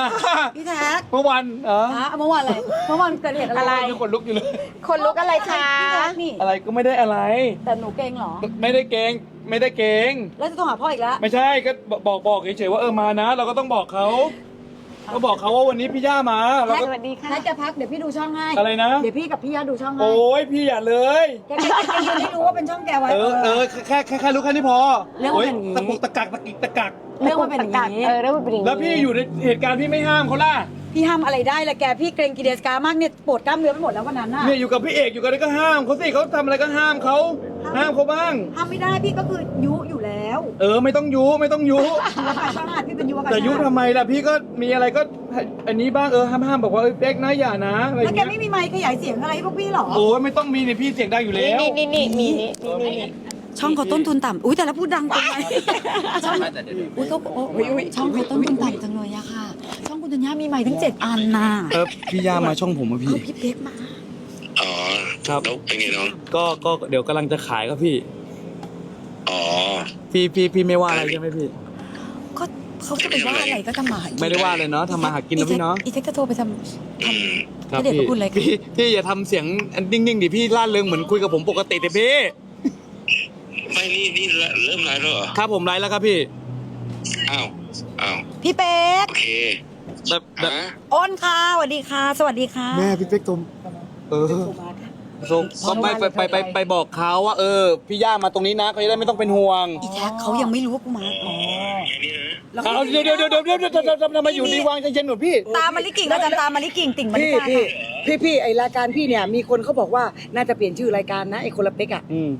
มาพี่แท็กเมื่อวันเอออะเมื่อวานอะไรเมื่อวานเกิดเหตุอะไร ยังขนลุกอยู่เลย คนลุกอะไรคะ พี่แท็กนี่ อะไรก็ไม่ได้อะไร แต่หนูเก่งเหรอ ไม่ได้เกรงไม่ได้เกรงแล้วจะโทรหาพ่ออีกแล้ว ไม่ใช่ก็บอกบอกเฉยๆว่าเออมานะ เราก็ต้องบอกเขา ก็บอกเขาว่าวันนี้พี่ย่ามาเราสก็วัสดีค่ะแท็กจะพักเดี๋ยวพี่ดูช่องให้อะไรนะ เดี๋ยวพี่กับพี่ยาดูช่องให้โอ้ยพี่อย่าเลย แกแกแกจะได้รู้ว่าเป็นช่องแกไว้ เออเออแค่แค่แค่รู้แค่นี้พอเรื่องมันเป็นอย่างนี้ โตะกุกตะกักตะกิกตะกัก เรื่องมันเป็นอย่างนี้ เออเรื่องมันเป็นอย่างนี้แล้วพี่อยู่ในเหตุการณ์พี่ไม่ห้ามเขาล่ะ พี่ห้ามอะไรได้ละแกพี่เกรงกีเดสกามากเนี่ยปวดกล้ามเนื้อไปหมดแล้ววันนั้นน่ะเนี่ยอยู่กับพี่เอกอยู่กันก็ห้ามเขาสิเขาทำอะไรก็ห้ามเขาห้ามเขาบ้าง ห้ามไม่ได้พี่ก็คือยุอยู่ แล้วเออไม่ต้องยุไม่ต้องยุยุวกาชาติพี่เป็นยุวกาชาติแต่ยุทำไมล่ะพี่ก็มีอะไรก็อันนี้บ้างเออห้ามห้ามบอกว่าเอ้ยเป๊กนะอย่านะอะไรอแล้วย่างแกเงี้ยไม่มีไมค์ขยายเสียงอะไรให้พวกพี่หรอ โอ้ยไม่ต้องมีเนี่ยพี่เสียงดังอยู่แล้ว นี่นี่นี่มีนี่นี่นี่นี่ช่องเขาต้นทุนต่ำอุ้ยแต่ละพูดดังจังเลยช่องอุ้ยเขาโอ้ยอุ้ยช่องเขาต้นทุนต่ำจังเลยอะค่ะ ช่องคุณธัญญามีไมค์ถึงเจ็ดอันน่ะเออพี่ย่ามาช่องผมอะเอพี่อพี่เป๊กมา อ๋อครับ แล้วเป็นไงน้อง ก็ก็เดี๋ยวกำลังจะขายครับพี่ อ๋อ พี่พี่พี่ไม่ว่าอะไรใช่ไหมพี่ ก็เขาจะไปว่าอะไรก็ทำมาหากินไม่ได้ว่าเลยเนาะทำมาหากินนะพี่เนาะอีเทคจะโทรไปทำอืมครับพระเดชพพี่ระคุณอะไรกันพี่พี่อย่าทำเสียงนิ่งๆดิพี่ล่าเริงเหมือนคุยกับผมปกติแต่พี่ไม่นี่นี่เริ่มไลฟ์แล้วเหรอครับผมไลฟ์แล้วครับพี่อ้าวอ้าวพี่เป๊กโอเคแบบแบบฮะอ้นค่ะสวัสดีค่ะ สวัสดีค่ะ แม่พี่เป๊กตมเออ ส่งก็ไปไปไปไปไปบอกเขาว่าเออพี่ย่ามาตรงนี้นะเขาจะได้ไม่ต้องเป็นห่วงอีแท็กเขายังไม่รู้ว่ากูมาอ๋อแค่นี้นะแล้วเอาเดี๋ยวเดี๋ยวเดี๋ยวเดี๋ยวเดี๋ยวเดี๋ยวเดี๋ยวทำไมอยู่ดีวางใจเย็นหน่อยพี่ ตามมาลิกิ่งก็จะตามมาลิกิ่งติ่งมาลิพี่กาพี่พี่พี่ไอรายการพี่เนี่ยมีคนเขาบอกว่าน่าจะเปลี่ยนชื่อรายการนะไอคนละเป๊กอะอืม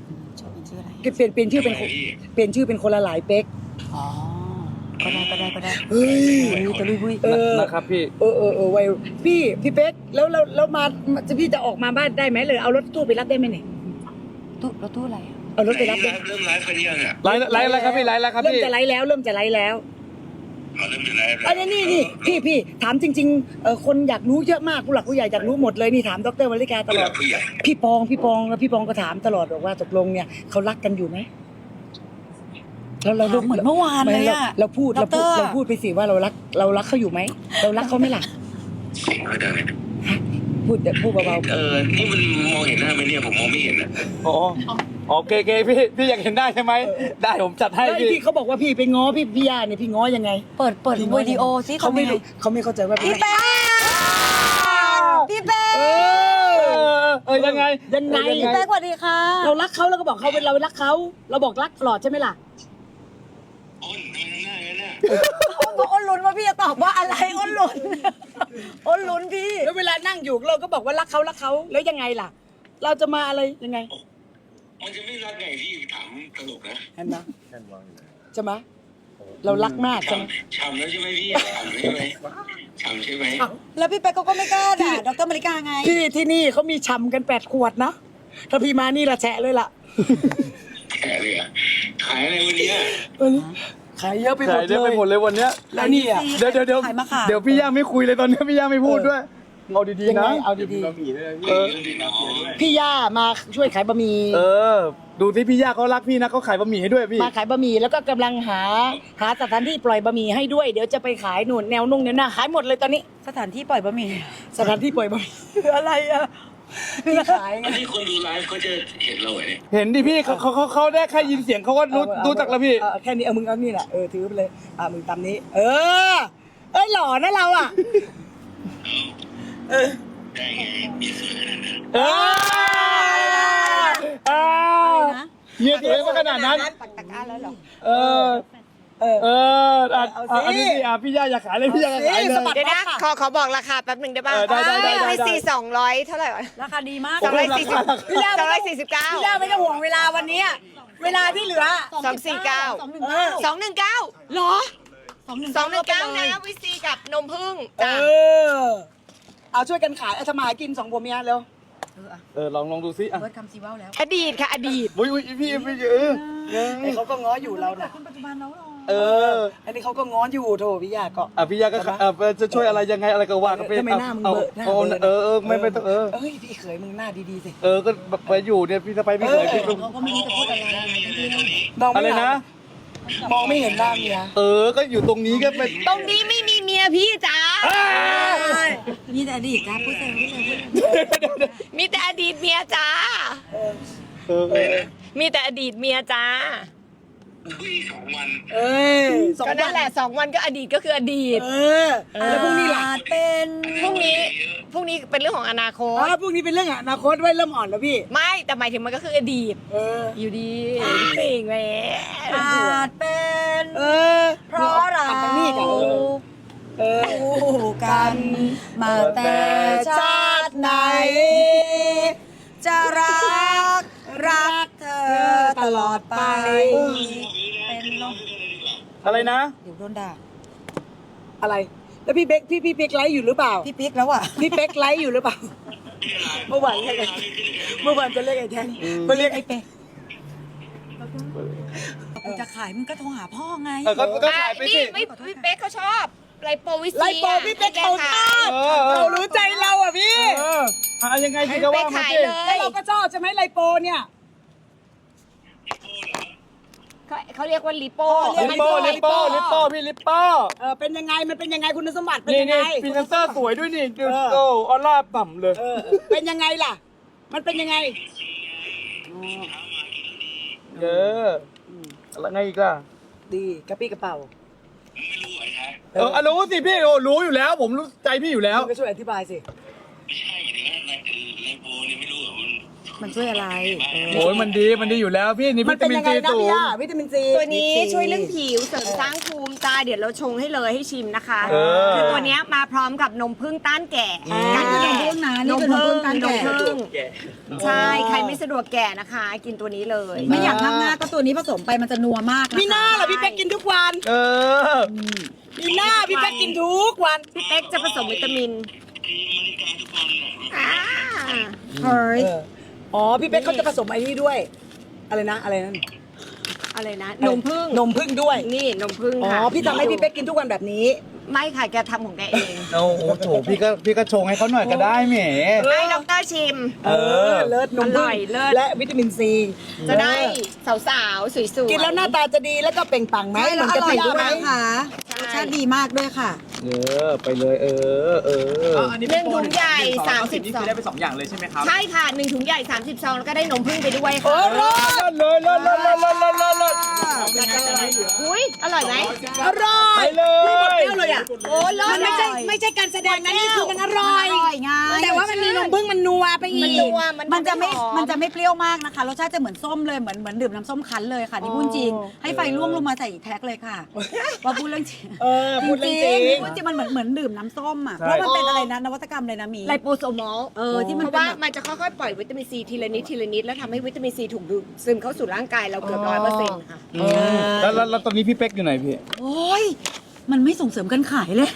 ชื่ออะไรเปลี่ยนเปลี่ยนชื่อเป็นคนเปลี่ยนชื่อเป็นคนละหลายเป๊กอ๋อ ก็ได้ก็ได้ก็ได้เฮ้ยอุ้ยตะลุยบุยเออนะครับพี่ เออเออเออไว้พี่พี่เป๊กแล้วแล้วแล้วมาจะพี่จะออกมาบ้านได้ไหมเลยเอารถตู้ไปรับได้ไหมเนี่ยตู้รถตู้อะไรอะเอารถไปรับไลได้ฟ์เริ่มไลฟ์ไปหรือยังอะไลฟ์ไลฟ์แล้วครับพี่ไลฟ์แล้วครับเริ่มพี่จะไลฟ์แล้วเริ่มจะไลฟ์แล้วอ๋อเริ่มจะไลฟ์แล้วอันนี้นี่นี่พี่พี่ถามจริงๆเออคนอยากรู้เยอะมากผู้หลักผู้ใหญ่อยากรู้หมดเลยนี่ถามดรวริกาตผู้ลหอลัดกผู้ใหญ่พี่ปองพี่ปองแล้วพี่ปองก็ถามตลอดบอกว่าตกลงเนี่ยเขารักกันอยู่ไหม แล้วเราเหมือนเมื่อวานเลยไม่อะเราเราพูดเราพูดดรเราพูดไปสิว่าเรารักเรารักเขาอยู่ไหมเรารักเขาไหมล่ะเสียงเขาดังเลยพูดพูดเบาเออนี่มันมองเห็นหน้าไหมเนี่ยผมมองไม่เห็นนะอ๋ออ๋อโอเคโอเคพี่พี่อยากเห็นได้ใช่ไหมได้ผมจัดๆให้แล้วไอ้พี่ที่เขาบอกว่าพี่ไปง้อพี่พี่ย่าเนี่ยพี่ง้อยังไง เปิดเปิดพี่ง้อวิดีโอซิเขาไม่ทำยังไงรู้เขาไม่เข้าใจว่าพี่พี่เป๊กพี่เป๊กเอเอออเออยังไงยังไงเออพี่เป๊กสวัสดีค่ะ เรารักเขาเราก็บอกเขาเป็นเรารักเขาเราบอกรักตลอดใช่ไหมล่ะ อ้นทำหน้าอย่างนั้นน่ะ ก็อ้นลุ้นว่าพี่จะตอบว่าอะไรอ้นลุ้นอ้นลุ้นพี่ แล้วเวลานั่งอยู่เราก็บอกว่ารักเขารักเขาแล้วยังไงล่ะ เราจะมาอะไรยังไงมันจะไม่รักไงพี่ถามตลกนะเห็นไหมใช่ไหมเรารักมากใช่ไหม ฉ่ำแล้วใช่ไหมพี่ฉ่ำใช่ไหมฉ่ำใช่ไหมแล้วพี่เป๊กเขาก็ไม่กล้าด่าดรมาริกาไงที่ที่นี่เขามีชำกันแปดขวดนะถ้าพี่มานี่ละแฉะเลยล่ะแค่เลยอะขายอะไรวันเนี้ย ขายเยอะไปหมขายดได้เลไปย หมดเลยวันเนี้ยแล้วนี่อะ เดี๋ยวเดี๋ยวเดี๋ยวขายมะขาม เดี๋ยวพี่ย่าไม่คุยเลยตอนนี้พี่ย่าไม่พูดด้วยเอาดียังๆไงนะ เอาดีเออดีน้องๆพี่ย่ามาช่วยขายบะหมี่ เออ ดูที่พี่ย่าเขารักพี่นะเขาขายบะหมี่ให้ด้วยพี่ มาขายบะหมี่แล้วก็กำลังหาหาสถานที่ปล่อยบะหมี่ให้ด้วย เดี๋ยวจะไปขายหนุนแนวนุ่งแนวหน้าขายหมดเลยตอนนี้ สถานที่ปล่อยบะหมี่ สถานที่ปล่อยบะหมี่ คืออะไรอะ ที่ขายไง อันนี้คนดูไลฟ์เขาจะเห็นเราเหรอเนี่ยเห็นดิพี่เขาเขาเขาเขาได้แค่ยินเสียงเขาก็รู้เอาเอารู้จักแล้วพี่ เออแค่นี้เอามึงเอานี่แหละเออถือไปเลยอะมึงตามนี้ เออ เอ้ยหล่อนะเราอะได้ไงมีเสือขนาดนั้นเออเออนะเฮียสวยมาขนาดนั้น ปักตะกร้าแล้วเหรอ เออ เออ เอออะเอาสิ อะอันนี้สิอะพี่ย่าอยากขายเลยพี่ย่าอยากขายเลเอาสิสะบัยดเดี๋ยวนะขอขอบอกราคาแป๊บหนึ่งได้ป่ะเออได้ได้ได้ได้ ไม่สี่สองร้อยเท่าไหร่วะราคาดีมากสองร้อยสี่สิบพี่ย่าสองร้อยสี่สิบเก้า พี่ย่าไม่ต้องห่วงเวลาวันนี้อะเวลาที่เหลือ สองสี่เก้า สองหนึ่งเก้าสองหนึ่งเก้าหรอสองหนึ่งสองหนึ่งเก้าไปลยนะวิซีกับนมพึ่งเอจ้ะอ เอาช่วยกันขายเอาทำมาหากินสองผัวเมียเร็ว เออลองลองดูซิอะเบิร์ดคำซีว่าวแล้วอดีตค่ะอดีต อุ้ยอุ้ยพี่พี่เออ ไอ้เขาก็ง้ออยู่เราน่ะ คนปัจจุบันแล้วหรอ เออ อันนี้เขาก็ง้ออยู่โถพี่ย่าก็ อะพี่ย่าก็เออจะช่วยอะไรยังไงอะไรก็ว่ากันไปทำไมหน้ามึงเอาเบอะหน้าเอาเบอะเออเออไม่ไม่ต้องเออ เอ้ยพี่เขยมึงหน้าดีๆสิ เออก็แบบไปอยู่เนี่ยพี่สะไปพี่เขยพี่ลุงเขาก็ไม่รู้จะพูดอะไรมองอะไม่ไรเห็นนะ มองไม่เห็นหน้าเมียเออก็อยู่ตรงนี้ก็เป็นตรงนี้ไม่มีเมียพี่จ๋าอดีตจ้าพูดเลยพูดเลยพูดเลยมีแต่อดีตเมียจ้า เออเออมีแต่อดีตเมียจ้า คุยสองวัน เอ้ยสองก็นั่นแหละสองวันก็อดีตก็คืออดีต เออ แล้วพรุ่งนี้ล่ะอาจเป็นพรุ่งนี้พรุ่งนี้เป็นเรื่องของอนาคอ๋ตอพรุ่งนี้เป็นเรื่องอนาคตไว้เริ่มอ่อนแล้วพี่ ไม่แต่หมายถึงมันก็คืออดีต เออ อยู่ดีจริงแหมอาจเป็นเออเพราะเราตัดกันนี่กันเออ คู่กันมาแต่ชาติไหน อะไรนะ เดี๋ยวโดนด่าอะไร แล้วพี่เบ๊กพี่พี่เป๊กไลฟ์อยู่หรือเปล่า พี่ปิ๊กแล้วอะ พี่เป๊กไลฟ์อยู่หรือเปล่า เมื่อวานเรียกไอ้เมื่อวานจะเรียกไอ้แทนมาเรียกไอ้ไอ้เป๊กกูจะขายมึงก็โทรหาพ่อไงเออก็ก็ขายไปสิ นี่ไม่พี่เป๊กเขาชอบไลโปวิซีไลฟ์โปรพี่เป๊กเขาชอบเออเออ เรารู้ใจเราอะพี่เอออะยังไงสิให้ก็ไปว่ามาขายสิเลแล้วยเราก็ชอบใช่ไหมไลฟ์โปรเนี่ย เขาเขาเรียกว่าลิโปลิปโป้ลิปโป้ลิปโป้พี่ลิปโป้เออเป็นยังไงมันเป็นยังไงคุณสมบัติเป็นนี่ยังไง นี่พรีเซนเตอร์สวยด้วยนี่ดูเออ โอ้ออร่าต่ำเลย เออเป็นยังไงล่ะ มันเป็นยังไงเออแล้วไงอีกล่ะ ดีกระปี้กระเป๋าเอออะรู้สิพี่โอ้รู้อยู่แล้ว ผมรู้ใจพี่อยู่แล้ว คุณก็ช่วยอธิบายสิไม่ใช่เดี๋ยวนะในในโบนี่ไม่รู้เหรอมัน มันช่วยอะไรโอ้ยมันดีมันดีอยู่แล้วพี่นี่มัวินเป็ตานมินยังไงซีนะสูพี่ง ย่าวิตามินซีตัวนี้ช่วยเรื่องผิวเสริมสร้างภูมิตาเดี๋ยวเราชงให้เลยให้ชิมนะคะ เออ คือตัวเนี้ยมาพร้อมกับนมผึ้งต้านแก่การกินนมผึ้งนะนี่คือนมผึ้งการนมแก่ผึ้งใช่ใครไม่สะดวกแก่นะคะ กินตัวนี้เลย ไม่อยากทำหน้าก็ตัวนี้ผสมไปมันจะนัวมากะคะ มีหน้าเหรอพี่เป๊กกินทุกวัน เออ มีหน้าพี่เป๊กกินทุกวัน พี่เป๊กจะผสมวิตามินทีบริการทุกวันน่ะอ่า เฮ้ย อ๋อ พี่เป๊กเขาจะผสมไอ้นี่ด้วย อะไรนะ อะไรนั่นอะไรนะนมผึ้งนมพึ่งด้วย นี่นมผึ้งอ๋อ ค่ะพี่ทำให้พี่เป๊กกินทุกวันแบบนี้ ไม่ค่ะแกทำของแกเองโอ้โหโถพี่ก็พี่ก็ชงให้เขาหน่อยก็ได้แหม ให้ดอกเตอรชิม เออ เลิศนมอพึ่ร่งอยเลิศ และวิตามินซีจะได้สาวๆสวยๆ กินแล้วหน้าตาจะดีแล้วก็เปล่งปลั่งไหมใช่เหแล้มืวอนอกับร่อยพี่ด้วยไหมนะคะรสชาติดีมากด้วยค่ะ เออไปเลยเออเออหนึ่งถุงใหญ่สามสิบนี่ซอคืงอได้ไปสองอย่างเลยใช่ไหมครับ ใช่ค่ะหนึ่งถุงใหญ่30ซองแล้วก็ได้นมผึ้งไปด้วยเอค่ะอรอดเลยเลยเลยเลยเลยเลยเลยอุ้ยอร่อยไหมอร่อยไปเลยพี่หมดแก้วเลยอะโอ้เลิมัศนไม่ใช่อร่อยไม่ใช่การแสดงนะนี่คือมันอร่อย อร่อยไงแต่ว่ามันมีนมพึ่งมันนัวไปอีมันก นัวมันมันจะไม่ หอ มันจะไม่เปรี้ยวมากนะคะ รสชาติจะเหมือนส้มเลย เหมือนเหมือนดื่มน้ำส้มคั้นเลยค่ะนี่พูดจริง ให้ไฟล่วงลงมาใส่อีกแท็กเลยค่ะว่าพูดเรื่องจริง เออพูดเรื่องจริงพูดจริงมันเหมือนเหมือนดื่มน้ำส้มอะเพราะมันเป็นอะไรนะนวัตกรรมเลยนะมี ไลโปโซมอลเออที่มันเพราะเป็นว่าแบบมันจะค่อยๆ ปล่อยวิตามินซีทีละนิดทีละนิด แล้วทำให้วิตามินซีถูกดูดซึมเข้าสู่ร่างกายเราเกือบร้อยเปอร์เซ็นต์ค่ะอืมแล้วแล้วแล้วตอนนี้พี่เป๊กอยู่ไหนพี่ โอ้ยมันไม่ส่งเสริมการขายเลย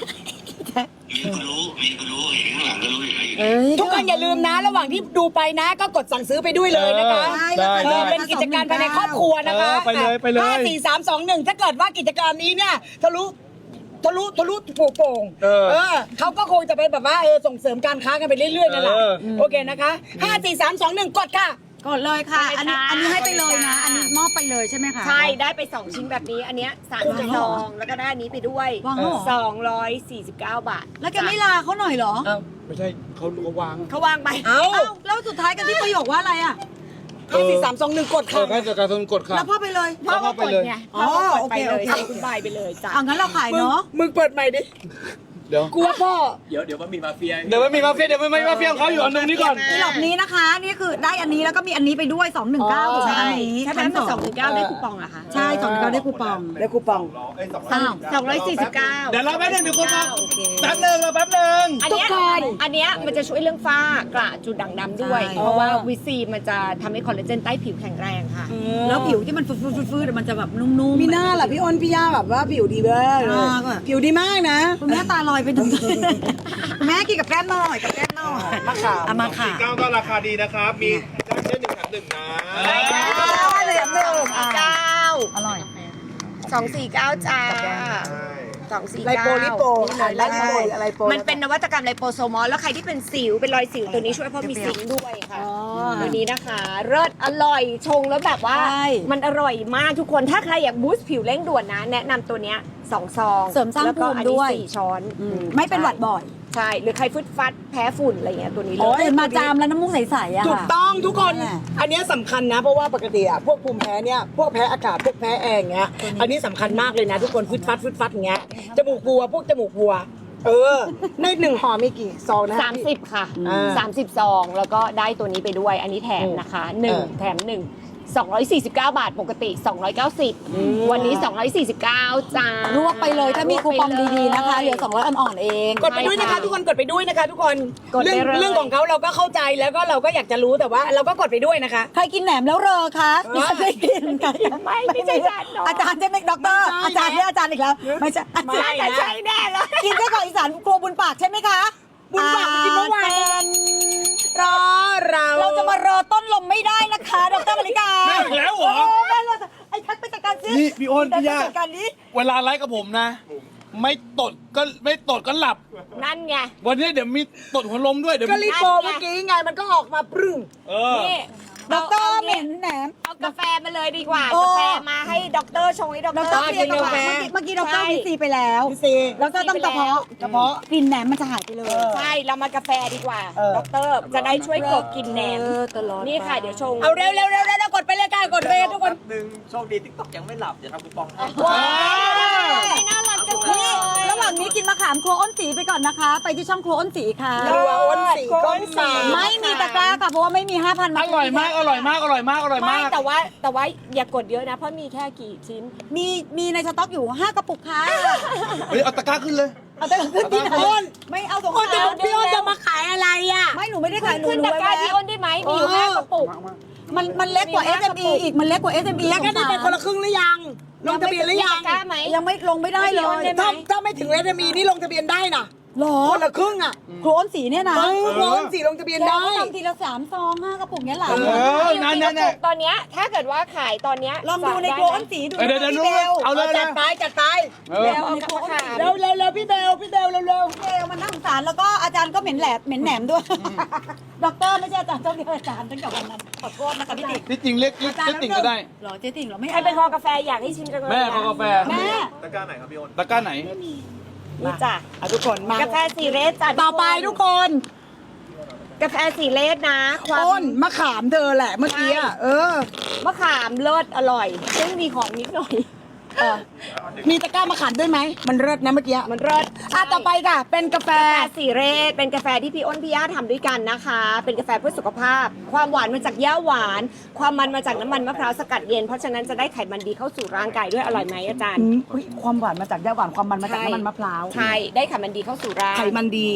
มีก็รู้มีก็รู้เห็นข้างหลังก็รู้อยู่แล้วอยู่เอ้ยทุกคนอย่าลืมนะ ระหว่างที่ดูไปนะ ก็กดสั่งซื้อไปด้วยเลยนะคะ ได้เอได้อเป็นกิจการภายในครอบครัวนะคะเออไปเลยไปเลย ห้าสี่สามสองหนึ่งถ้าเกิดว่ากิจการนี้เนี่ยทะลุ ทะลุทะลุโป่งๆเออเออเขาก็คงจะเป็นแบบว่าเออส่งเสริมการค้ากันไปเรื่อยๆนั่นแหละเออ โอเคนะคะห้าสี่สามสองหนึ่งกดค่ะ กดเลยค่ะ อันนี้ได้ค่ะอันนี้ให้ไปเลยนะ อันนี้มอบไปเลยใช่ไหมคะ ใช่ ได้ไป 2 ชิ้นแบบนี้ อันเนี้ยสามสิบซอง แล้วก็ได้อันนี้ไปด้วย วางแล้วเหรอสองร้อยสี่สิบเก้าบาทแล้วแกไม่ลาเขาหน่อยเหรอ ไม่ใช่เขาเขาวาง เขาวางไป เอา เอ้าแล้วสุดท้ายกันที่ประโยคว่าอะไรอะ ห้าสี่สามสองหนึ่งกดเอค่ะอแค่จากการกดค่ะ แล้วพ่อไปเลย พ่อก็ไปกดเลยไงอ๋อพ่อก็กดไปโอเคเลยโอเคสั่งคุณบายไปเลยจ้ะเอางั้นเราขายเนาะ มึงเปิดใหม่ดิ เดี๋ยวกลัวพ่อเดี๋ยวเดี๋ยวว่ามีมาเฟียเดี๋ยวมันมีมาเฟียเดี๋ยวมันมีมาเฟียของเขาอยู่อันนึงนี้ก่อนอีหลอกนี้นะคะ นี่คือได้อันนี้แล้วก็มีอันนี้ไปด้วย 219ถูกไหมใช่อันนี้ใช่ไหมมันสองถึงเก้าได้คูปองเหรอคะใช่219ได้คูปอง ได้คูปองอ้าวสองร้อยสี่สิบเก้าเดี๋ยวเราแป๊บนึงเดี๋ยวคนมาโอเคแป๊บนึงเราแป๊บนึง อันเนี้ยทุกคนอันเนี้ยมันจะช่วยเรื่องฝ้ากระจุดด่างดำด้วย ใช่ เพราะว่าวิซีมันจะทำให้คอลลาเจนใต้ผิวแข็งแรงค่ะ แล้วผิวที่มันฟืดๆๆมันจะแบบนุ่มๆ มีหน้าล่ะพี่อ้นพี่ย่าแบบว่าผิวดีเบ้อเลยอ่าก็ ผิวดีมากนะ คุณแม่ตาลอยไปถึงคุณแม่กินกับแก้มหน่อยกับแก้มหน่อยมะขามเอามาค่ะ เก้าก็ราคาดีนะครับ มีได้เช่นหนึ่งแถมหนึ่งนะเหลือหนึ่งสี่เก้าอร่อยสองสี่เก้าจ้า สองสี่ไลเก้าโปลิโปนี่เลยไลไลโปโปไลโปมันเป็นนวัตกรรมไลโปโซมอลแล้วใครที่เป็นสิวเป็นรอยสิวตัวนี้ช่วยเพราะมีซิงค์ด้วยค่ะตัวนี้นะคะเลิศอร่อยชงแล้วแบบว่า ใช่ มันอร่อยมากทุกคนถ้าใครอยากบูสต์ผิวเร่งด่วนนะ แนะนำตัวเนี้ยสองซองเสริมสร้างแล้วก็ภูมิอันนี้ด้วยสี่ช้อนไม่เป็นหวัดบ่อย ใช่หรือใครฟึดฟัดแพ้ฝุ่นอะไรเงี้ยตัวนี้เลโอ้ยยตื่นมาจามแล้วน้ำมูกใสๆอะถูกต้องทุกคน นั่นแหละ อันเนี้ยสำคัญนะ เพราะว่าปกติอะพวกภูมิแพ้เนี่ย พวกแพ้อากาศ พวกแพ้แอร์อย่างเงี้ย อันนี้สำคัญมากเลยนะ ทุกคนฟึดฟัดฟึดฟัดอย่างเงี้ย จมูกวัว พวกจมูกวัว เออ ในหนึ่งห่อมีกี่ซองนะสามสิบค่ะ อ่าสามสิบซองแล้วก็ได้ตัวนี้ไปด้วย อันนี้แถมนะคะหนึ่งเออแถมหนึ่ง 249 บาทปกติ 290 วันนี้ 249จ้ารวบไปเลยถ้ามีคูปองดีๆนะคะเหลือสอง200อ่อนๆเอง กดไปด้วยนะคะ ทุกคนกดไปด้วยนะคะทุกคนกดเรื่ไปองเลย เรื่องของเขาเราก็เข้าใจแล้วก็เราก็อยากจะรู้แต่ว่า เราก็กดไปด้วยนะคะ ใครกินแหนมแล้วเรอคะเออไม่กินค่ะไม่ไม่ใช่จานน้อยอาจารย์ใช่ไหมด็อกเตอร์ไม่ใช่อาจารย์เนี่ยอาจารย์อีกแล้ว ไม่ใช่อาไม่จารย์แต่ใช่แน่เลย กินไส้กรอกอีสานครัวบุญปากใช่ไหมคะบุญปากกินเมื่อวานจรย์รอ เรา เราจะมารอต้นลมไม่ได้นะคะดรมาริกาไม่อีกแล้วเหรอ โแม่เราจะไอ้แพทไปจัดการสินี่พี่อ้นพี่ย่าจัดการนี้เวลาไลฟ์กับผมนะ ไม่ตดก็ไม่ตดก็หลับ นั่นไง วันนี้เดี๋ยวมีตดหัวลมด้วยเดี๋ยวก็มีรีโปรเมื่อกี้ไงมันก็ออกมาปรึ้งเออ นี่ ด็อกเตอร์าเหม็นแหนม เอากาแฟมาเลยดีกว่า โอ้ กาแฟมาให้ด็อกเตอร์ชงให้ด็อกด็อกเตเตออร์ร์เรียนกาแฟ เมื่อกี้ด็อกเตอร์ใช่พีซีไปแล้วพี่ซีด็อกเตอร์ต้องกระเพาะกระเพาะ กลินแหนมมันจะหายไปเลย ใช่ เรามากาแฟดีกว่าเออ ด็อกเตอร์จะได้ช่วยกลบกลินแหนมเออตลอดนี่ค่ะเดี๋ยวชงเอาเร็วเร็วเร็วเร็วกดไปเลยค่ะกดเลยทุกคนหนึ่งโชคดีติ๊กต็อกยังไม่หลับเดี๋ยวทำคูปองให้ ว้าว น่ารักจังเลยนี่ระหว่างนี้กินมะขามครัวอ้นสีไปก่อนนะคะ ไปที่ช่องครัวอ้นสีค่ะ ครัวอ้นสีก็มาไม่มีตะกร้าค่ะเพราะว่าไม่มี 5,000อร่อยมาก อร่อยมาก อร่อยมาก อร่อยไม่มาก แต่ว่าแต่ว่าอย่ากดเยอะนะ เพราะมีแค่กี่ชิ้น มีมีในสต็อกอยู่ 5 กระปุกค่ะเฮ้ยเอาตะกร้าขึ้นเลย เอาแต่ขึ้นที่ไหนอ้นไม่เอาสงอ้นจะสารพี่อ้นจะมาขายอะไรอะ ไม่หนูไม่ได้ขายหนูขึ้นหนูตะไว้กร้าแวะที่อ้นได้ไหมมีอยู่เออห้ากระปุก มันมันเล็กกว่ามีห้ากระ SME ปุกอีกมันเล็กกว่า SME แล้วก็ได้เป็นคนละครึ่งหรือยัง ลงทะเบียนหรือยังมีตะกร้าไหมยังไม่ลงไม่ได้เลไม่มีอ้นย ได้ไหม ถ้าถ้าไม่ถึงเรดมีนี่ลงทะเบียนได้นะ หรอคนละครึ่งอะครัวอ้นสีเนี่ยนะเออหัวอ้นสีลงทะเบียนเราได้ก็ทำทีละสามซองห้ากระปุกเนี้ยหลานเออนั่นนั่นนั่นตอนเนี้ยถ้าเกิดว่าขายตอนเนี้ยลองดูในสั่ครัวไะอ้นสีดูเดี๋ยวเดี๋ยวพี่เบลเอาเลยจัดไปจัดไปเออเบลเอากระปุกเร็วเร็วเร็วพี่เบลพี่เบลเร็วเร็วพี่เบลมันน่าสงสารแล้วก็อาจารย์ก็เหม็นแหลบเหม็นแหนมด้วยด็อกเตอร์ไม่ใช่อาจารย์ต้องเรียกอาจารย์ตั้งแต่วันนั้นขอโทษนะคะพี่ติ๊กที่จริงเรียกเรียกอาจารย์เจ๊ติ่งก็ได้เหรอเจ๊ติ่งเหรอไม่ใครเป็นคอกาแฟอยากให้ชิมจังเลยแม่นะขอกาแฟ แม่ตะกร้าไหนครับพี่อ้นตะกร้าไหน นี่จ้ะอะทุกคนมากาแฟสีเรสจ้ะต่อไปทุกคน กาแฟสีเรสนะ ความอ้นมะขามเธอแหละเมื่อกี้อะเออ มะขามเลิศอร่อย ซึ่งมีของนิดหน่อย มีตะกร้ามะขามด้วยไหม มันเลิศนะเมื่อกี้มันเลิศอะต่อไปค่ะ เป็นกาแฟ กาแฟสีเรสเป็นกาแฟที่พี่อ้นพี่ย่าทำด้วยกันนะคะ เป็นกาแฟเพื่อสุขภาพ ความหวานมาจากย่าหวาน ความมันมาจากน้ำมันมะพร้าวสกัดเย็น เพราะฉะนั้นจะได้ไขมันดีเข้าสู่ร่างกายด้วยอร่อยไหมอาจารย์ อืมอุ๊ยความหวานมาจากย่าหวานความมันมาจากใช่ น้ำมันมะพร้าว ใช่ ได้ไขมันดีเข้าสู่ร่าง ไขมันดี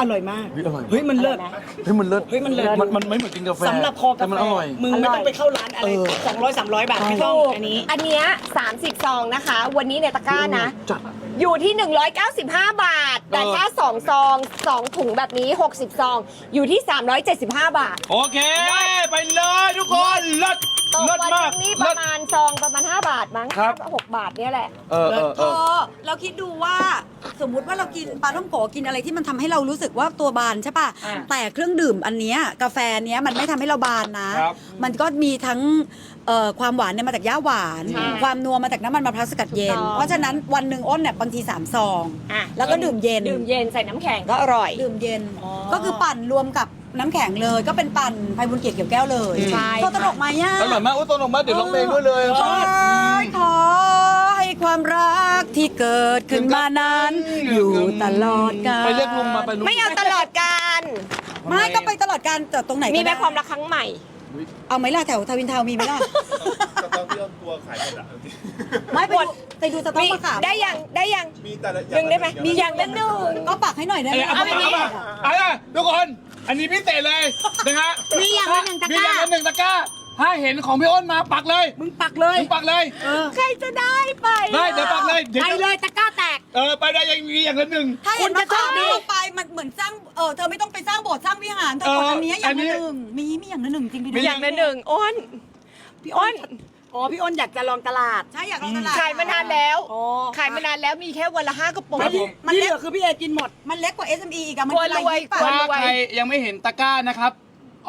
อร่อยมากเฮ้ยอร่อย เฮ้ยมันเลิศอร่อยไหมเฮ้ยมันเลิศเฮ้ยมันเลิศ มันมันไม่เหมือนกินกาแฟสำหรับคอกาแต่แฟมันอร่อย มึงไม่ต้องไปเข้าร้านอะไรเออสองร้อยสามร้อยบาทไม่ต้องถูกอันนี้ อันเนี้ย30 ซองนะคะ วันนี้ในตะกร้านะ จัด อยู่ที่ 195 บาท แต่เออถ้า 2 ซอง 2 ถุงแบบนี้ 60 ซอง อยู่ที่ 375 บาท โอเค ไปเลยทุกคนเลิศตกเลิศวันมากนี้ปเลิระศมาณซองประมาณ 5 บาทมั้งครับหกบาทเนี่ยแหละ เออเออเธเออ อเราคิดดูว่าสมมุติว่าเรากินปลาท่องโกกินอะไรที่มันทำให้เรารู้สึกว่าตัวบานใช่ป่ะอ่าแต่เครื่องดื่มอันเนี้ยกาแฟเนี้ยมันไม่ทำให้เราบานนะ ครับมันก็มีทั้ง เอ่อความหวานเนี่ยมาจากย่าหวาน ใช่ความนัวมาจากน้ำมันมะพร้าวสกัดเย็น ถูกต้อง เพราะฉะนั้นวันหนึ่งอ้นเนี่ยบางทีสามซอง อะแล้วก็ดื่มเย็น ดื่มเย็นใส่น้ำแข็งก็อร่อย ดื่มเย็น อ๋อก็คือปั่นรวมกับน้ำแข็งเลย ก็เป็นปั่นไพบุญเกียรติเกี่ยวแก้วเลยใช่ โทษตลกไหมย่า อร่อยมากอุ้ยตอนออกมาเดี๋ยวร้องเพลงด้วยเลยขอขอให้ความรักที่เกิดขึ้นมานั้น อยู่ตลอดกาลไปเรียกลุงมาไปลุงไม่เอาตลอดการ ไม่ก็ไปตลอดการแต่ตรงไหนก็มีไหมด้ความรักครั้งใหม่ เอาไหมล่ะแถวทาวินทาวน์มีไหมล่ะ สต็อกพี่อ้นกลัวขายหมดอะไม่ไปดูไปดูสต๊อกมีมะขามได้ยังได้ยังมีแต่ละหนึ่งได้ไหมมีอย่างละหนึ่ง ก็ปักให้หน่อยได้ไหมเอาไปเอาไปเอาไปทุกคน อันนี้พิเศษเลยนะฮะมีอย่างละหนึ่งตะกร้ามี อย่างละหนึ่งตะกร้า ถ้าเห็นของพี่อ้นมาปักเลยมึงปักเลย มึงปักเลย ใครจะได้ไปได้เดี๋ยวปักเลยเดี๋ยว ไปจะเลยตะกร้าแตก เออไปได้ยังมีอย่างละหนึ่ง ถ้าเห็นคุณมะจะขามทำดิลงไปมันเหมือนสร้างเออเธอไม่ต้องไปสร้างโบสถ์สร้างวิหารเธอกดอันเนี้ยอย่างละหนึ่งมีมีอย่างละหนึ่งจริงพี่มีดูอย่างละหนึ่งอ้นพี่อ้นอ๋อพี่อ้นอยากจะลองตลาด ใช่อยากลองตลาดขายมานานแล้ว อ๋อขายมานานแล้วมีแค่วันละห้ากระปุกครับผม มันที่เล็เหกลือคือพี่เอกินหมด มันเล็กกว่า SME อีกอะมันกลัวคือรวยยิบอะกลัวถ้าใครยังไม่เห็นตะกร้านะครับ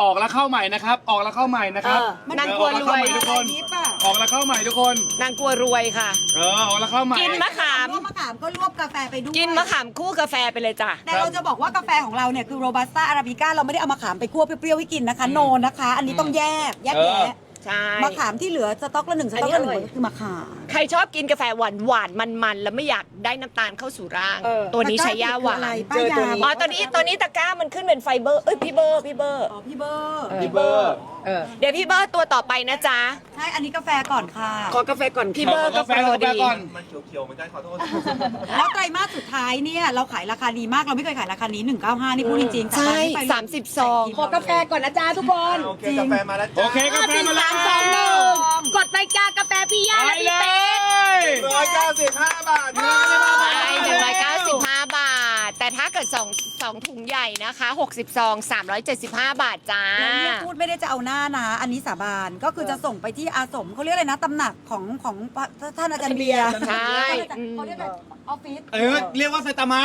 ออกแล้วเข้าใหม่นะครับ ออกแล้วเข้าใหม่นะครับเออมันนางกลัวรวยออกแล้เข้าใหม่ทุกคนยิบอะออกแล้วเข้าใหม่ทุกคน นางกลัวรวยค่ะ เออออกแล้วเข้าใหม่กินมะขามรวบมะขามก็รวบกาแฟไปด้วย กินมะขามคู่กาแฟไปเลยจ้ะ แต่เราจะบอกว่ากาแฟของเราเนี่ยคือโรบัสต้าอาราบิก้าเราไม่ได้เอามะขามไปคั่วเปรี้ยวๆให้กินนะคะ โนนะคะ อันนี้ต้องแยกแยกเออแยะใช่ มะขามที่เหลือสต็อกละหนึ่งสต็อกละหนึ่งก็คือมะขาม ใครชอบกินกาแฟหวานหวานมันมันๆแล้วไม่อยากได้น้ำตาลเข้าสู่ร่าง เออ ตัวนี้ใช้ย่าหวาอะไรนป้ายาอ๋อตอนนี้ตอนนี้ตะกร้ามันขึ้นเป็นไฟเบอร์เอ้ยพี่เบอร์พี่เบอร์ อ๋อพี่เบอร์ พี่เบอร์เดี๋ยวพี่เบอร์ตัวต่อไปนะจ๊ะ ใช่ อันนี้กาแฟก่อนค่ะ ขอกาแฟก่อนพี่เบอร์ก็กาแฟโปรกาแฟดี ก่อน มันเขียวๆเหมือนกันขอโทษ แล้วไตรมาสสุดท้ายเนี่ย เราขายราคาดีมาก เราไม่เคยขายราคานี้ 195 นี่พูดจริงๆใช่แต่ตอนนี้ไปสามสิบซอง ขอกาแฟก่อนนะจ๊ะทุกคน โอเคกาแฟมาแล้วโอจ้าเคกาแฟมาแล้ว สามสองหนึ่ง กดไปจ้ากาแฟพี่ย่าไปและเลพี่เป๊กยร้อยเก้าสิบห้าบาทเงินไม่ได้มาไปหนึ่งร้อยเก้าสิบห้าบาท แต่ถ้าเกิดสอง สองถุงใหญ่นะคะหกสิบซองสามร้อยเจ็ดสิบห้าบาทจ้า แล้วเนี่ยพูดไม่ได้จะเอาหน้านะ อันนี้สาบานก็คือจะส่งไปที่อาสมเขาเรียกอะไรนะตำหนักของของท่านอาจารย์เบียร์ใช่ เขาเรียกอะไรออฟฟิศเออเรียกว่าไซตามะ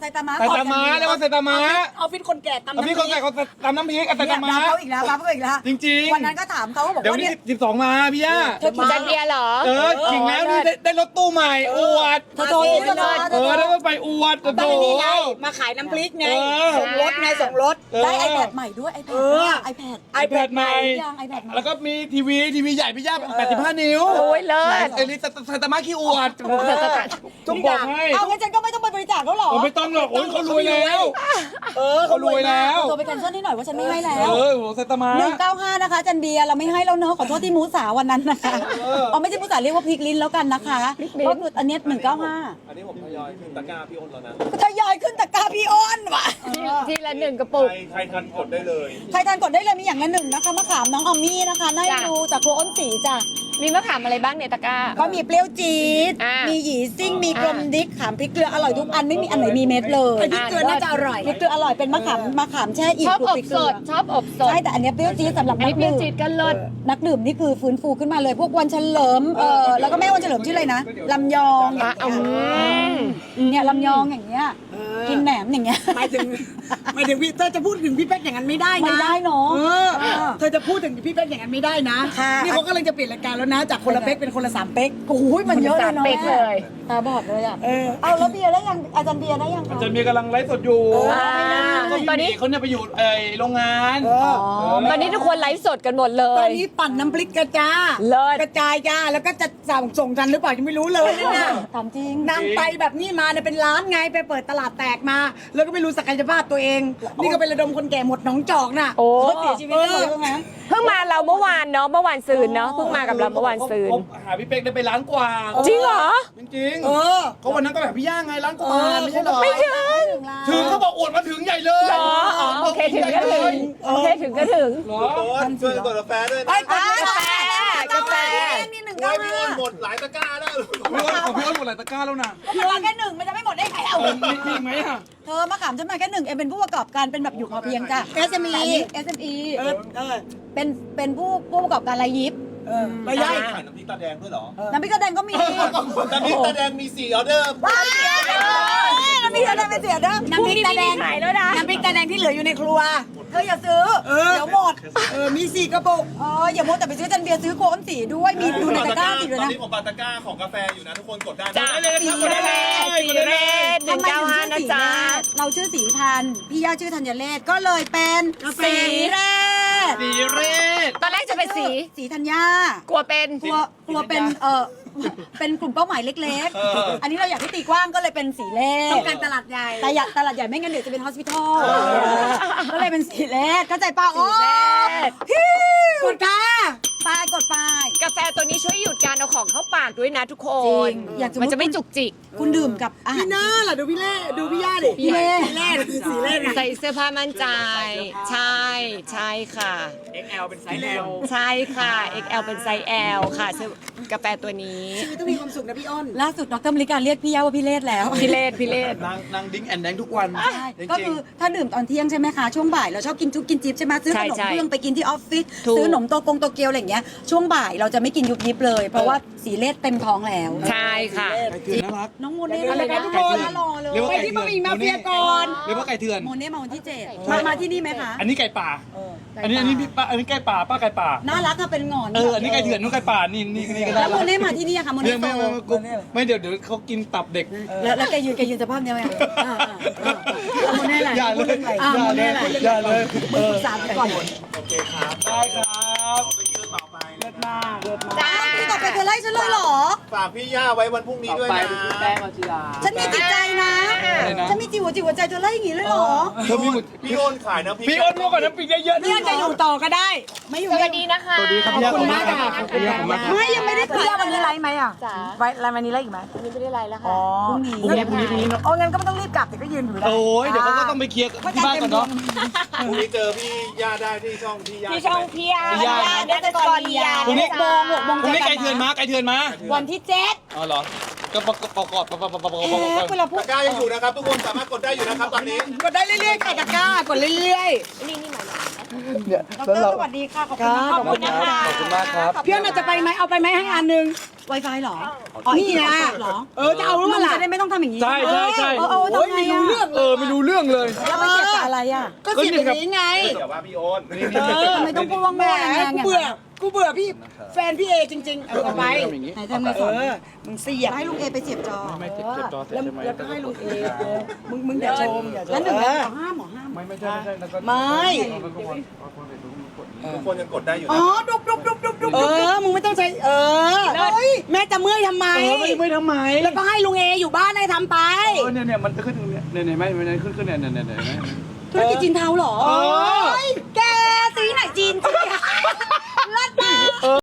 ไซตามะไซตามะเรียกว่าไซตามะออฟฟิศคนแก่ตำเอาพี่คนใส่เขาตำน้ำพริกกับไซเนี่ยตามะรับเขาอีกแล้วรับเขาอีกแล้วจริงๆวันนั้นก็ถามเขาก็บอกเดี๋ยวว่านี้เนี่ย สิบสองมาพี่ย่าเธอจันเบียร์เหรอ เออขิงแล้วนี่ได้ได้รถตู้ใหม่อวดเธอโทรสิเธอโทรเออได้รถไฟอวดโอ้ตโหอนนี้ไงมาขายน้ำพริกไงเออส่งรถไงส่งรถได้ไอแพดใหม่ด้วยไอแพเอดอไอแพด iPad ใหม่ยังไอแพดใหม่แล้วก็มีทีวีทีวีใหญ่พี่ย่า85 นิ้วโอ้ยเลิศเอลิสไซตามะขี้อวดทุกอย่างผมบให้เอางั้นฉันก็ไม่ต้องไปบริจาคแล้วเหรอผมไม่ต้องหรอกโอ้ยเขารวยแล้ว เออเขารวยแล้วโทรไปแคนเซิลให้หน่อยว่าฉันไม่ให้แล้วเออโหไซตามะหนึ่งเก้าห้านะคะจันเบียร์เราไม่ให้แล้วเนอะขอโทษที่มูสาวันนั้นนะคะอ๋อไม่ใช่มูสาเรียกว่าพริกลิ้นแล้วกันนะคะก็คืออันเนี้หนึ่งเก้าห้าอันนี้ผมทยอยขึ้นตะกร้าพี่อ้นแล้วนะทยอยขึ้นตะกร้าพี่อ้นว่ะทีละหนึ่งกระปุก ใครใครทันกดได้เลย ใครทานกดได้เลยมีอย่างละหนึ่งนะคะมะขามน้องออมมี่นะคะน่าจ้ะ ดูจากครัวอ้นสีจ้ะมีมะขามอะไรบ้างเนี่ยตะกร้า ก็มีเปรี้ยวจี๊ดอ่ามีมีหยีซิ่งมีกลมดิกขามพริกเกลืออร่อยทุกอันไม่มีอันไหนมีเม็ดเลยไอ้พริกเกลือน่าจะอร่อย พริกเกลืออร่อยเป็นมะขามมะขามแช่อิ่มชอบคลุอกพริบกสเกลือดชอบอบสดใช่แต่อันเนี้ยเปรี้ยวจี๊ดสำหรับอันนันี้กเปรี้ดื่ยวมจี๊ดก็เลิศนักดื่มนี่คือฟื้นฟูขึ้นมาเลย พวกวันเฉลิมเออแล้วก็แม่วันเฉลิมชื่ออะไรนะลำยองอะอืมเนี่ยลำยองอย่างเงี้ยกินแหนมอย่างเงี้ย หมายถึงหมายถึงพี่เธอจะพูดถึงพี่เป๊กอย่างนั้นไม่ได้นะไม่ได้เนอะเออเธอจะพูดถึงพี่เป๊กอย่างนั้นไม่ได้นะค่ะ นี่เขากำลังจะเปลี่ยนรายการแล้วนะ จากคนละเป๊กเป็นคนละสามเป๊กโอ้ยมันเยอะเลยเนาะเป๊กเลย ตาบอดเลยอะ เออ เอาแล้วเบียร์ได้ยังอาจารย์เบียร์ได้ยังคะจะมีกำลังไลฟ์สดอยู่อ่าก็ตอนนี้ เขาเนี่ยไปอยู่ไอ้โรงงาน เออตอนนี้ทุกคนไลฟ์สดกันหมดเลตอย นนี้ปั่นน้ำพริกกระจาเลิศ กระจายจ้าแล้วก็จะสั่งส่งกันหรือเปล่ายังไม่รู้เลยเนี่ยนะถามจริง นางไปแบบนี้มาเนี่ยเป็นร้านไงไปเปิดตลาดแตกมา แล้วก็ไม่รู้ศักยภาพตัวเอง นี่ก็เป็นระดมคนแก่หมดหนองจอกน่ะโอ้ เขาเสียชีวิตไปหมดแล้วไงเพิ่งมาเราเมื่อวานเนาะเมื่อวานซืนเนาะเพิ่งมากับเราเมื่อวานซืนผมหาพี่เป๊กได้ไปร้านกว่าจริงเหรอ จริงเออๆก็วันนั้นก็แบบพี่ย่างไงร้านกว่าไม่ใช่เหรอไม่ถึงถึงเขาบอกอวดมาถึงใหญ่เลยเหรออ๋อโอเคถึงก็ถึงโอเคถึงก็ถึงเหรอโอ้นช่วยกดกาแฟด้วยนะไอ้กากาแฟกาแฟนี่หนึ่งโอ้เก้ายพี่ห้าอ้นหมดหลายตะกร้าแล้ว พี่อ้นของพี่อ้นหมดหลายตะกร้าแล้วนะก็มาแค่หนึ่งมันจะไม่หมดได้ไงเอาเออมีมีอีกไหมอะเธอมาขามฉันมาแค่หนึ่งเอ็มเป็นผู้ประกอบการเป็นแบบอยู่พอเพียงจ้ะ SME แต่อันนี้ SME เออเออเป็นเป็นผู้ผู้ประกอบการรายยิบเออไม่ได้ขายน้ำพริกตาแดงด้วยเหรอน้ำพริกกระแดงก็มีน้ำพริกตาแดงมีสี่ออเดอร์ว้าวน้ำพริกกระแดงไม่เสียเด้อน้ำพริกตาแดงขายแล้วนะน้ำพริกตาแดงที่เหลืออยู่ในครัวเธออย่าซื้อ เออ เดี๋ยวหมด เออ มีสี่กระปุก เอออย่าโมวแต่ไปซื้อจันเบียร์ซื้อโคนสีด้วย มีดูในตะกร้าสีด้วยตอนนะ นี้ผมปาตะกร้าของกาแฟอยู่นะทุกคนกดได้จ้า ได้เลยสีนะครับกดได้เรเลยศสีเรศหนึ่งเก้าห้านะจ๊ะ เราชื่อสีพันธุ์พี่ย่าชื่อธัญเลศก็เลยเป็นกาแฟสีเรศสีเรศ ตอนแรกจะเป็นสี สีธัญญากลัวเป็น กลัวกลัวเป็น เออ เป็นกลุ่มเป้าหมายเล็ก เออๆ อันนี้เราอยากให้ตีกว้างก็เลยเป็นสีเลขต้องการตลาดใหญ่ แต่อยากตลาดใหญ่ไม่งั้นเดี๋ยวจะเป็นฮอสพิทอลก็เลยเป็นสีเลขเข้าใจป้าโอ้สีเลขกดค่ะ ป้ายกดป้ายกาแฟตัวนี้ช่วยหยุดการเอาของเข้าปากด้วยนะทุกคจรินงอยากจะ มันจะไม่จุกจิก คุณดื่มกับอาหาร พี่หน้าล่ะดูพี่เล่ดูพี่ย่าดิพี่เล่ พี่เล่คือสีเล่ไงใส่เสื้อผ้ามั่นใจ ใช่ ใช่ค่ะ XL เป็นไซส์ L ใช่ค่ะ XL เป็นไซส์ L ค่ะซื้อกาแฟตัวนี้ชีวิตต้องมีความสุขนะพี่อ้น ล่าสุดดรมริการเรียกพี่ย่าว่าพี่เลศแล้วพี่เลศพี่เลศนางนางดิ้งแอนแดงทุกวันใช่ก็คือถ้าดื่มตอนเที่ยงใช่ไหมคะ ช่วงบ่ายเราชอบกินทุกกินจิ๊บใช่ไหมซื้อขนมใช่ใช่เครื่องไปกินที่ออฟฟิศถูกซื้อขนมโตกงโตเกียวอะไรอย่างเงี้ยงี้ยช่วงบ่ายเราจะไม่กินยุบยิบเลย เพราะว่าสีเลสเต็มท้องแล้ว ใช่ค่ะ ไก่เถื่อนน่ารัก น้องโมเน่อะไรกันทุกคนรอเลยเรียกว่าไปไก่ที่เถื่บะอนหมี่มาเฟียก่อน เรียกว่าไก่เถื่อน โมเน่มาวันที่เจ็ดมามาที่นี่ไหมคะอันนี้ไก่ป่า อันนี้อันนี้พี่ป้าอันนี้ไก่ป่าป้าไก่ป่า น่ารักอะเป็นหงอนเออ อันนี้ไก่เถื่อนนู้นไก่ป่า นี่นี่นี่ก็ได้แล้วโมเน่มาที่นี่อะค่ะโมเรื่เน่องโตไม่ไม่ไม่ไม่เดี๋ยวเดี๋ยวเขากินตับเด็ก แล้วแล้วแกยืนแกยืนสภาพเนี้ยไหมอ่าอ่าอ่าอ่าโมเน่อะไรอย่าเลยอ่าอย่าโมเลเน่ยอะไรอย่าเลยมึงปรึกษากันก่อน โอเคครับ ได้ครับ ลิศมากเลิศมากจ้า พี่ต่อไปเธอไล่ฉันเลยเหรอ ฝากพี่ย่าไว้วันพรุ่งนี้ด้วยนะฉันมีจิตใจนะ อะไรนะ ฉันมีจิตหัวจิตหัวใจเธอไล่อย่างนี้เลยเหรอเธอมีหมดพี่โอนขายน้ำพริกพี่อ้นรู้ก่อนน้ำพริกเยอะๆเพื่อนจะอยู่ต่อก็ได้ ไม่อยู่สไม่วัสดีนะคะ สวัสดีครับพี่ย่าขอบคุณมากครับขอบคุณมากครับไม่ยังไม่ได้พี่ขายย่าวันนี้ไลฟ์ไหมอะจ๋า ไว้ไลฟ์วันนี้ไลฟ์อีกไหมวันนี้ไม่ได้ไลน์แล้วอ๋ค่ะอพรุ่งนี้พรุ่งนี้พรุ่งนี้พรุ่งนี้เนอะโอ้งั้นก็ไม่ต้องรีบกลับแต่ก็ยืนอยู่ได้โอ้ยเดี๋ยวเขาก็ต้องไปเคลียร์ที่บ้านก่อนเนาะ พรุ่งนี้เจอพี่ย่าได้ที่ช่องพี่ย่าที่ช่องพี่ยาพี่ยาเดนสกอรียาพรุ่งนี้หกโมงหกโมงพรุ่งนี้ไก่เถื่อนมาไก่เถื่อนมาวันที่เจ็ดอ๋อเหรอ ก็ประกอบประกอบประกอบประกอบประกอบประกอบเวลาพูดตะกร้ายังอยู่นะครับทุกคนสามารถกดได้อยู่นะครับตอนนี้ กดได้เรื่อยๆค่ะตะกร้ากดเรื่อยนี่นี่หมายเนี่ยดแล้วรเราสวัสดีค่ะขอบๆคุณค่ะมากขอบคุณคนะรับขอบคุณมากครับพี่อ้นอาจจะไปไหมเอาไปไหมให้อันหนึงไวไฟเหรอนี่นะเหรอเออจะเอาหรือเปล่าล่ะจะได้ไม่ต้องทำอย่างนี้ใช่ใช่ใช่เออเออโอ้ยทำไงไม่รู้อะเรื่องเออไม่รู้เรื่องเลยแล้วไปเก็บกับอะไรอะก็เสียบอย่างนี้ไงเดี๋ยวว่าพี่โอนเออทำไมต้องพูดว่าแหมโง่ยังไงกูเบื่อ กูเบื่อพี่แฟนพี่เอจริงๆ เอาเอาไปไหนจะมาสเออนอมึงเสียบให้ลุงเอไปเสียบจอไม่เจ็บเจ็บจอเสร็จแล้วใช่ไหมแล้วก็ให้ลุงเอเออมึงมึงอย่าชมอย่าชแล้วมหนึ่งเอหอมอห้ามหมอห้ามไม่ไม่ใช่ไม่ใช่แล้วก็ไม่ ทุกคนยังกดได้อยู่อ๋อนะดุบดุบดุบดุบดุบเออ มึงไม่ต้องใช้ เออเฮ้ยแม่จะเมื่อยทำไม เออไม่ไม่ทำไมแล้วก็ให้ลุงเออยู่บ้านให้ทำไป เออเนี่ยเนี่ยมันจะขึ้นเนี่ยเนี่ยเนี่ยไม่ไม่ขึ้นขึ้นเนี่ยเนี่ยเนี่ยเนี่ย ธุรกิจจีนเทาเหรอเฮ้ยแกซีไหนจีนเจียเลิมา